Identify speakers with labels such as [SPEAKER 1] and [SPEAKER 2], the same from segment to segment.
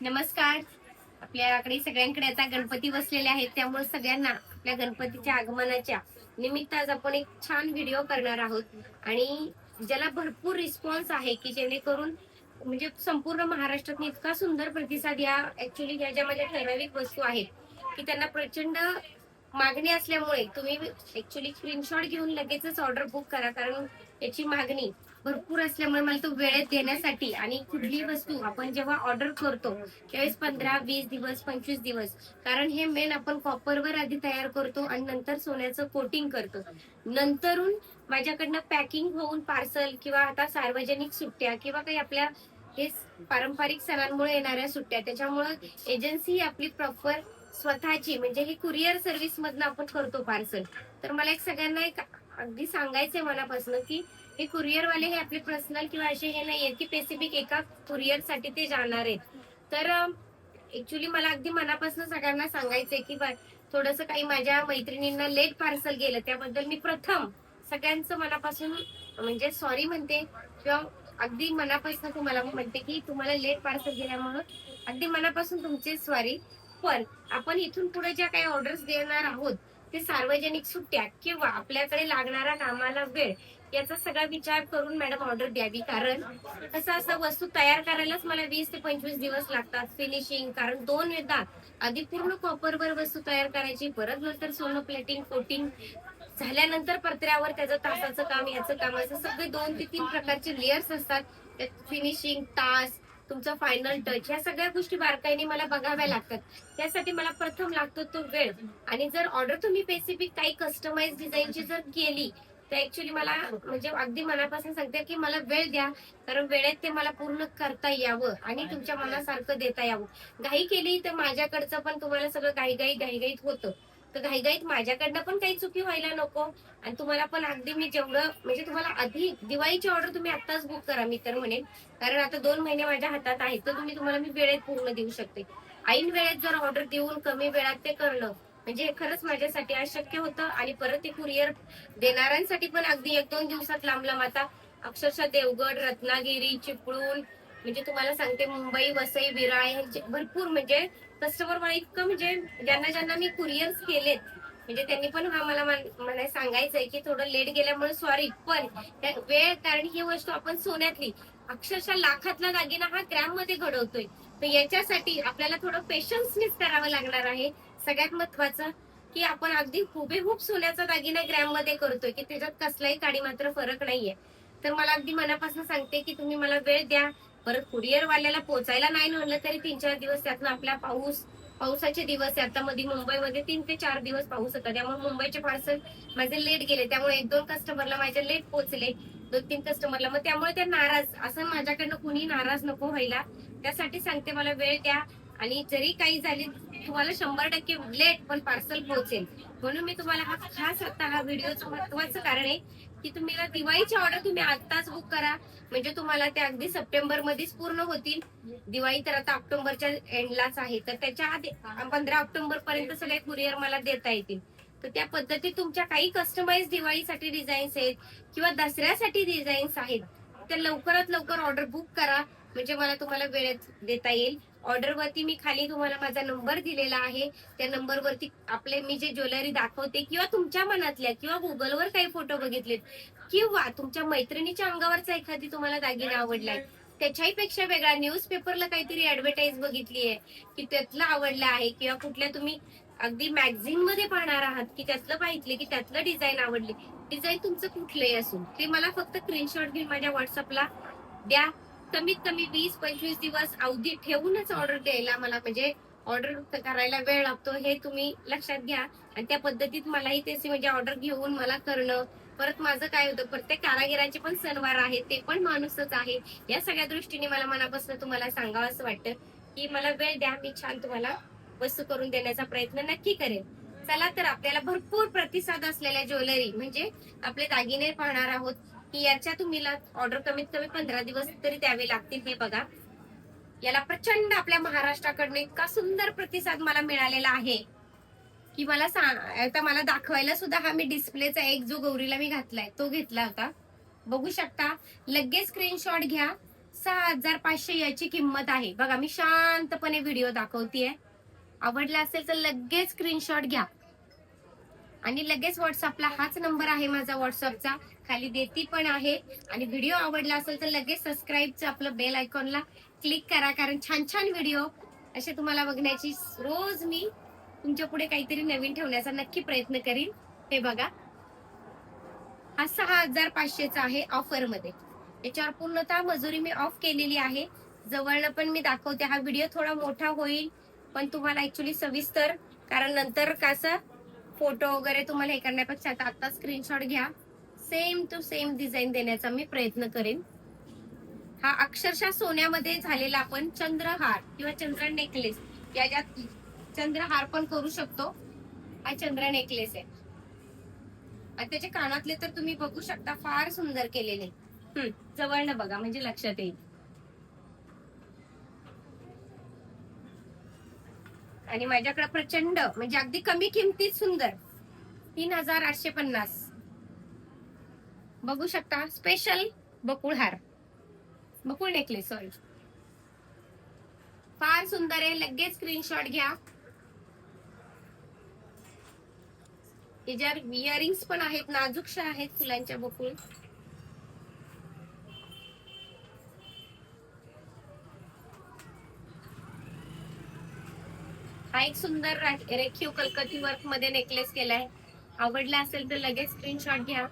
[SPEAKER 1] नमस्कार. आपल्याकडे सगळ्यांकडे आता गणपती बसलेले आहेत. त्यामुळे सगळ्यांना आपल्या गणपतीच्या आगमनाच्या निमित्त आज आपण एक छान व्हिडिओ करणार आहोत. आणि ज्याला भरपूर रिस्पॉन्स आहे की जेणेकरून म्हणजे संपूर्ण महाराष्ट्रात इतका सुंदर प्रतिसाद या ऍक्च्युली ह्या ज्या माझ्या ठराविक वस्तू आहेत की त्यांना प्रचंड मागणी असल्यामुळे तुम्ही ऍक्च्युली स्क्रीनशॉट घेऊन लगेचच ऑर्डर बुक करा. कारण याची मागणी भरपूर असल्यामुळे मला तो वेळेत देण्यासाठी आणि कुठलीही वस्तू आपण जेव्हा ऑर्डर करतो त्यावेळेस पंधरा वीस दिवस पंचवीस दिवस कारण हे मेन आपण कॉपरवर आधी तयार करतो आणि नंतर सोन्याचं कोटिंग करतो. नंतरून माझ्याकडनं पॅकिंग होऊन पार्सल किंवा आता सार्वजनिक सुट्ट्या किंवा काही आपल्या हे पारंपरिक सणांमुळे येणाऱ्या सुट्ट्या त्याच्यामुळे एजन्सी ही आपली प्रॉपर स्वतःची म्हणजे ही कुरिअर सर्व्हिस मधनं आपण करतो पार्सल तर मला एक सगळ्यांना एक अगदी सांगायचंय मनापासून की हे कुरिअर वाले हे आपले पर्सनल किंवा असे हे नाहीये की स्पेसिफिक एका कुरिअरसाठी ते जाणार आहेत. तर ऍक्च्युली मला अगदी मनापासून सगळ्यांना सांगायचंय की थोडस काही माझ्या मैत्रिणींना लेट पार्सल गेलं त्याबद्दल मी प्रथम सगळ्यांचं मनापासून म्हणजे सॉरी म्हणते किंवा अगदी मनापासून तुम्हाला म्हणते की तुम्हाला लेट पार्सल गेल्यामुळं अगदी मनापासून तुमची सॉरी पण आपण इथून पुढे ज्या काही ऑर्डर्स देणार आहोत ते सार्वजनिक सुट्ट्या किंवा आपल्याकडे लागणारा कामाला वेळ याचा सगळा विचार करून मॅडम ऑर्डर द्यावी. कारण कसं असं वस्तू तयार करायलाच मला वीस ते पंचवीस दिवस लागतात फिनिशिंग कारण दोन वेदा आधी पूर्ण कॉपरवर वस्तू तयार करायची परत नंतर सोनं प्लेटिंग कोटिंग झाल्यानंतर पत्र्यावर त्याचं तासाचं काम याचं काम असं सगळे दोन ते तीन प्रकारचे लेयर्स असतात. त्यात फिनिशिंग तास तुमचा फायनल टच ह्या सगळ्या गोष्टी बारकाईने मला बघाव्या लागतात. त्यासाठी मला प्रथम लागतो तो वेळ. आणि जर ऑर्डर तुम्ही स्पेसिफिक काही कस्टमाइज डिझाईनची जर केली तर ऍक्च्युली मला म्हणजे अगदी मनापासून सांगते की मला वेळ द्या कारण वेळेत ते मला पूर्ण करता यावं आणि तुमच्या मनासारखं देता यावं. घाई केली तर माझ्याकडचं पण तुम्हाला सगळं घाईघाई घाईघाईत होतं. तर घाईघाईत माझ्याकडनं पण काही चुकी व्हायला नको आणि तुम्हाला पण अगदी मी जेवढं म्हणजे तुम्हाला आधी दिवाळीची ऑर्डर तुम्ही आत्ताच बुक करा मी तर म्हणेन. कारण आता दोन महिने माझ्या हातात आहेत तर तुम्ही तुम्हाला मी वेळेत पूर्ण देऊ शकते. ऐन वेळेत जर ऑर्डर देऊन कमी वेळात ते करणं म्हणजे खरंच माझ्यासाठी अशक्य होतं आणि परत ते कुरिअर देणाऱ्यांसाठी पण अगदी एक दोन दिवसात लांब लांब आता अक्षरशः देवगड रत्नागिरी चिपळूण म्हणजे तुम्हाला सांगते मुंबई वसई विराळ भरपूर म्हणजे कस्टमर मला इतकं म्हणजे ज्यांना ज्यांना मी कुरिअर्स केलेत म्हणजे त्यांनी पण हा मला मला सांगायचंय की थोडं लेट गेल्यामुळे सॉरी पण वेळ कारण ही वस्तू आपण सोन्यातली अक्षरशः लाखातला दागिना हा ग्रॅममध्ये घडवतोय. तर याच्यासाठी आपल्याला थोडं पेशन्सनेच करावं लागणार आहे. सगळ्यात महत्वाचं की आपण अगदी हुबेहूब सोन्याचा दागिना ग्रॅममध्ये करतोय की त्याच्यात कसलाही काडी मात्र फरक नाहीये. तर मला अगदी मनापासून सांगते की तुम्ही मला वेळ द्या. परत कुरिअर वाल्याला पोचायला नाही म्हणलं तरी तीन चार दिवस त्यातनं आपला पाऊस पावसाचे दिवस आहे. आता मध्ये मुंबईमध्ये तीन ते चार दिवस पाऊस होता. त्यामुळे मुंबईचे पार्सल माझे लेट गेले. त्यामुळे एक दोन कस्टमरला माझे लेट पोहोचले दोन तीन कस्टमरला मग त्यामुळे त्या नाराज. असं माझ्याकडनं कुणी नाराज नको व्हायला. त्यासाठी सांगते मला वेळ द्या. आणि जरी काही झाली तुम्हाला शंभर टक्के लेट पण पार्सल पोहोचेल. म्हणून मी तुम्हाला हा खास आता हा व्हिडिओचं महत्वाचं कारण आहे की तुम्ही दिवाळीची ऑर्डर तुम्ही आत्ताच बुक करा. म्हणजे तुम्हाला ते अगदी सप्टेंबर मध्येच पूर्ण होतील. दिवाळी तर आता ऑक्टोबरच्या एंडलाच आहे. तर त्याच्या आधी पंधरा ऑक्टोबर पर्यंत सगळे कुरिअर मला देता येतील. तर त्या पद्धतीत तुमच्या काही कस्टमाइज दिवाळीसाठी डिझाईन्स आहेत किंवा दसऱ्यासाठी डिझाईन्स आहेत. तर लवकरात लवकर ऑर्डर बुक करा. म्हणजे मला तुम्हाला वेळेत देता येईल. ऑर्डरवरती मी खाली तुम्हाला माझा नंबर दिलेला आहे. त्या नंबरवरती आपले मी जे ज्वेलरी दाखवते किंवा तुमच्या मनातल्या किंवा गुगलवर काही फोटो बघितलेत किंवा तुमच्या मैत्रिणीच्या अंगावरचा एखादी तुम्हाला दागिना आवडलाय त्याच्याही पेक्षा वेगळा न्यूज पेपरला काहीतरी ऍडव्हर्टाईज बघितली आहे की त्यातलं आवडलं आहे किंवा कुठल्या तुम्ही अगदी मॅगझिनमध्ये पाहणार आहात की त्यातलं पाहिजे की त्यातलं डिझाईन आवडले. डिझाईन तुमचं कुठलंही असून ते मला फक्त स्क्रीनशॉट घेऊन माझ्या व्हॉट्सअपला द्या. कमीत कमी वीस पंचवीस दिवस अवधी ठेवूनच ऑर्डर द्यायला मला म्हणजे ऑर्डर करायला वेळ लागतो हे तुम्ही लक्षात घ्या. आणि त्या पद्धतीत मलाही ते म्हणजे ऑर्डर घेऊन मला करणं. परत माझं काय होतं प्रत्येक कारागिराचे पण सणवार आहेत ते पण माणूसच आहे. या सगळ्या दृष्टीने मला मनापासून तुम्हाला सांगावं असं वाटतं की मला वेळ द्या मी छान तुम्हाला वस्तू करून देण्याचा प्रयत्न नक्की करेन. चला तर आपल्याला भरपूर प्रतिसाद असलेल्या ज्वेलरी म्हणजे आपले दागिने पाहणार आहोत. की याच्या तुम्ही ऑर्डर कमीत कमी पंधरा दिवस तरी द्यावे लागतील हे बघा. याला प्रचंड आपल्या महाराष्ट्राकडनं इतका सुंदर प्रतिसाद मला मिळालेला आहे की मला आता मला दाखवायला सुद्धा हा मी डिस्प्लेचा एक जो गौरीला मी घातलाय तो घेतला होता. बघू शकता लगेच स्क्रीनशॉट घ्या. सहा हजार पाचशे याची किंमत आहे. बघा मी शांतपणे व्हिडिओ दाखवतीये. आवडला असेल तर लगेच स्क्रीनशॉट घ्या. आणि लगेच व्हॉट्सअपला हाच नंबर आहे माझा व्हॉट्सअपचा खाली देती पण आहे. आणि व्हिडिओ आवडला असेल तर लगेच सबस्क्राईबचं आपलं बेल आयकॉनला क्लिक करा. कारण छान छान व्हिडिओ असे तुम्हाला बघण्याची रोज मी तुमच्यापुढे काहीतरी नवीन ठेवण्याचा नक्की प्रयत्न करीन. हे बघा. हा सहा हजार पाचशेचा आहे ऑफरमध्ये याच्यावर पूर्णतः मजुरी मी ऑफ केलेली आहे. जवळनं पण मी दाखवते. हा व्हिडिओ थोडा मोठा होईल पण तुम्हाला ऍक्च्युली सविस्तर. कारण नंतर कसं फोटो वगैरे तुम्हाला हे करण्यापेक्षा आता आता स्क्रीनशॉट घ्या. सेम टू सेम डिझाईन देण्याचा मी प्रयत्न करेन. हा अक्षरशः सोन्यामध्ये झालेला आपण चंद्रहार किंवा चंद्र नेकलेस याच्यात चंद्रहार पण करू शकतो. हा चंद्र नेकलेस आहे. आणि त्याचे कानातले तर तुम्ही बघू शकता फार सुंदर केलेले. हम्म, जवळनं बघा म्हणजे लक्षात येईल. आणि माझ्याकडे प्रचंड म्हणजे अगदी कमी किमतीत सुंदर तीन हजार आठशे पन्नास. बघू शकता स्पेशल बकुळ हार बकुळ नेकलेस सॉरी फार सुंदर आहे लगेच स्क्रीनशॉट घ्या. याच्यावर इयरिंग्स पण आहेत नाजूकशा आहेत फुलांच्या बकुळ. हा एक सुंदर रेखीव कलकती वर्कमध्ये नेकलेस केलाय. आवडला असेल तर लगेच स्क्रीनशॉट घ्या.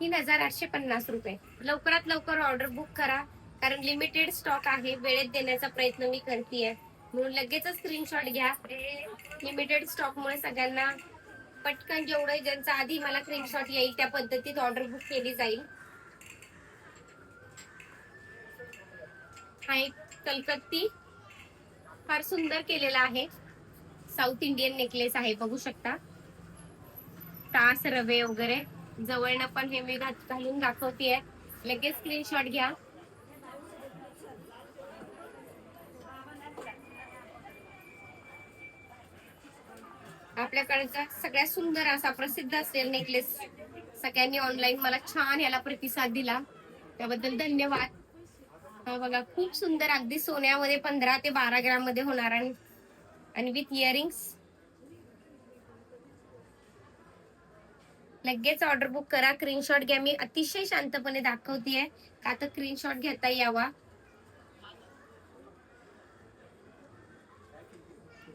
[SPEAKER 1] तीन हजार आठशे पन्नास रुपये. लवकरात लवकर ऑर्डर बुक करा. कारण लिमिटेड स्टॉक आहे. वेळेत देण्याचा प्रयत्न मी करतेय. म्हणून लगेच स्क्रीनशॉट घ्या. लिमिटेड स्टॉक मुळे सगळ्यांना पटकन जेवढं ज्यांचा आधी मला स्क्रीनशॉट येईल त्या पद्धतीत ऑर्डर बुक केली जाईल. हा एक कलकत्ती फार सुंदर केलेला आहे. साऊथ इंडियन नेकलेस आहे बघू शकता. तास रवे वगैरे. जवळनं पण हे मी घालून दाखवतेय. लगेच स्क्रीनशॉट घ्या. आपल्याकडचा सगळ्यात सुंदर असा प्रसिद्ध असेल नेकलेस सगळ्यांनी ऑनलाईन मला छान याला प्रतिसाद दिला. त्याबद्दल धन्यवाद. हा बघा खूप सुंदर अगदी सोन्यामध्ये पंधरा ते बारा ग्राममध्ये होणार आणि आणि विथ इयरिंग्स लगेच ऑर्डर बुक करा. स्क्रीनशॉट घ्या. मी अतिशय शांतपणे दाखवतेय. का तर स्क्रीनशॉट घेता यावा.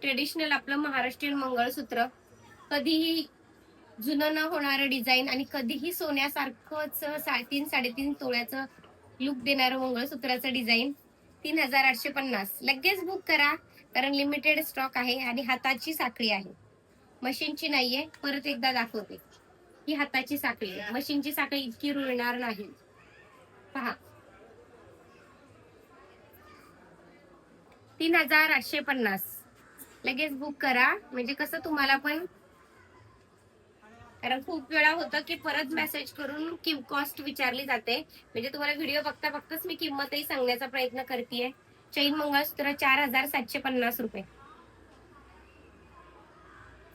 [SPEAKER 1] ट्रेडिशनल आपलं महाराष्ट्रीयन मंगळसूत्र कधीही जुनं न होणारं डिझाईन आणि कधीही सोन्यासारखंच साडेतीन साडेतीन तोळ्याचं लुक देणारं मंगळसूत्राचं डिझाईन तीन हजार आठशे पन्नास. लगेच बुक करा कारण लिमिटेड स्टॉक आहे आणि हाताची साखळी आहे. मशीनची नाहीये परत एकदा दाखवते. ही हाताची साखळी आहे. मशीनची साखळी इतकी रुळणार नाही. पहा. तीन हजार आठशे पन्नास. लगेच बुक करा. म्हणजे कसं तुम्हाला पण कारण खूप वेळा होतं की परत मेसेज करून किम कॉस्ट विचारली जाते. म्हणजे तुम्हाला व्हिडिओ बघता बघताच मी किंमतही सांगण्याचा प्रयत्न करतेय. चैन मंगळसूत्र चार हजार सातशे पन्नास रुपये.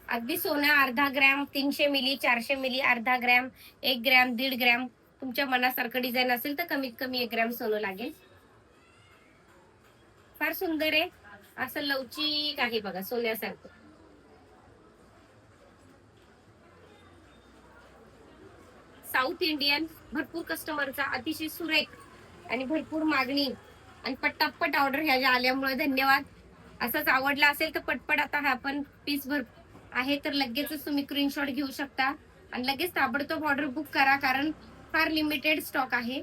[SPEAKER 1] अगदी सोनं अर्धा ग्रॅम तीनशे मिली चारशे मिली अर्धा ग्रॅम एक ग्रॅम दीड ग्रॅम तुमच्या मनासारखं डिझाईन असेल तर कमीत कमी एक ग्रॅम सोनं लागेल. फार सुंदर आहे. असं लवचिक आहे बघा सोन्यासारखं साऊथ इंडियन भरपूर कस्टमरचा अतिशय सुरेख आणि भरपूर मागणी आणि पटापट ऑर्डर ह्या ज्या आल्यामुळे धन्यवाद. असंच आवडला असेल तर पटपट आता हा पण पीस भर आहे तर लगेचच तुम्ही स्क्रीनशॉट घेऊ शकता. आणि लगेच ताबडतोब ऑर्डर बुक करा कारण फार लिमिटेड स्टॉक आहे.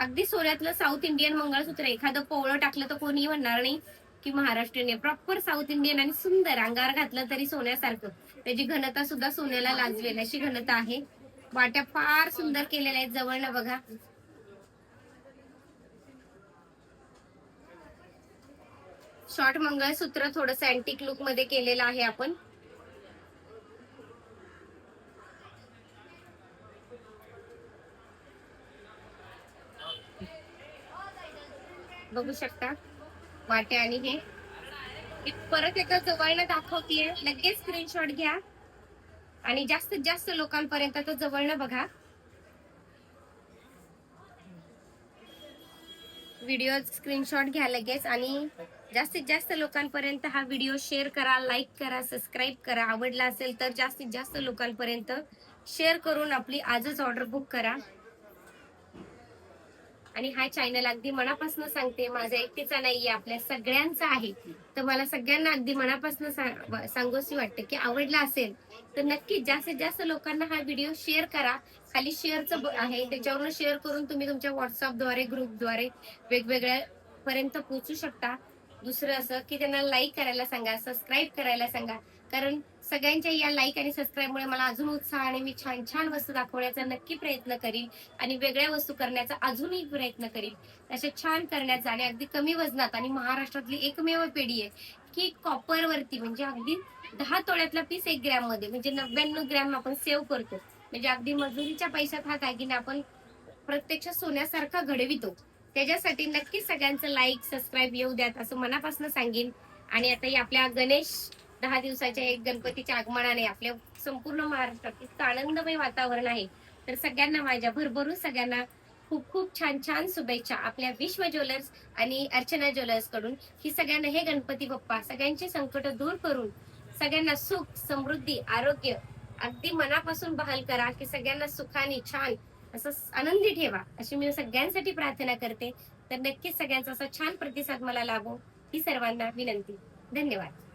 [SPEAKER 1] अगदी सोन्यातलं साऊथ इंडियन मंगळसूत्र एखादं पोवळं टाकलं तर कोणी म्हणणार नाही की महाराष्ट्रीयन प्रॉपर साऊथ इंडियन आणि सुंदर अंगार घातलं तरी सोन्यासारखं. त्याची घनता सुद्धा सोन्याला लाजवेल अशी घनता आहे. वाट्या फार सुंदर केलेल्या आहेत जवळनं बघा. शॉर्ट मंगळसूत्र थोडस अँटिक लुकमध्ये केलेलं आहे आपण. बघू शकता. वाटे आणि हे. परत एकदा जवळनं दाखवतीये. लगेच स्क्रीनशॉट घ्या. आणि जास्तीत जास्त लोकांपर्यंत तो जवळनं बघा. व्हिडिओ स्क्रीनशॉट घ्या लगेच आणि जास्तीत जास्त लोकांपर्यंत हा व्हिडिओ शेअर करा लाईक करा सबस्क्राईब करा. आवडला असेल तर जास्तीत जास्त लोकांपर्यंत शेअर करून आपली आजच ऑर्डर बुक करा. आणि हा चॅनल अगदी मनापासून सांगते. माझा एकटीचा नाहीये आपल्या सगळ्यांचा आहे. तर मला सगळ्यांना अगदी मनापासून सांगूशी वाटतं की आवडला असेल तर नक्कीच जास्तीत जास्त लोकांना हा व्हिडिओ शेअर करा. खाली शेअरचं आहे. त्याच्यावरून शेअर करून तुम्ही तुमच्या व्हॉट्सअपद्वारे ग्रुपद्वारे वेगवेगळ्या पर्यंत पोहोचू शकता. दुसरं असं की त्यांना लाईक करायला सांगा सबस्क्राईब करायला सांगा. कारण सगळ्यांच्या या लाईक आणि सबस्क्राईबमुळे मला अजून उत्साह आणि मी छान छान वस्तू दाखवण्याचा नक्की प्रयत्न करीन आणि वेगळ्या वस्तू करण्याचा अजूनही प्रयत्न करीन. अशा छान करण्याचा आणि अगदी कमी वजनात आणि महाराष्ट्रातली एकमेव पेढी आहे की कॉपर वरती म्हणजे अगदी दहा तोळ्यातला पीस एक ग्रॅममध्ये म्हणजे नव्याण्णव ग्रॅम आपण सेव्ह करतो. म्हणजे अगदी मजुरीच्या पैशात हा दागिना आपण प्रत्यक्ष सोन्यासारखा घडवितो. त्याच्यासाठी नक्कीच सगळ्यांचं लाईक सबस्क्राईब येऊ द्यात असं मनापासून सांगेन. आणि आता ही आपल्या गणेश दहा दिवसाच्या एक गणपतीच्या आगमनाने आपल्या संपूर्ण महाराष्ट्रात इतकं आनंदमय वातावरण आहे. तर सगळ्यांना माझ्या भरभरून सगळ्यांना खूप खूप छान छान शुभेच्छा आपल्या विश्व ज्वेलर्स आणि अर्चना ज्वेलर्सकडून. ही सगळ्यांना हे गणपती बाप्पा सगळ्यांचे संकट दूर करून सगळ्यांना सुख समृद्धी आरोग्य अगदी मनापासून बहाल करा. की सगळ्यांना सुखाने छान असं आनंदी ठेवा अशी मी सगळ्यांसाठी प्रार्थना करते. तर नक्कीच सगळ्यांचा असा छान प्रतिसाद मला लाभो. ही सर्वांना विनंती. धन्यवाद.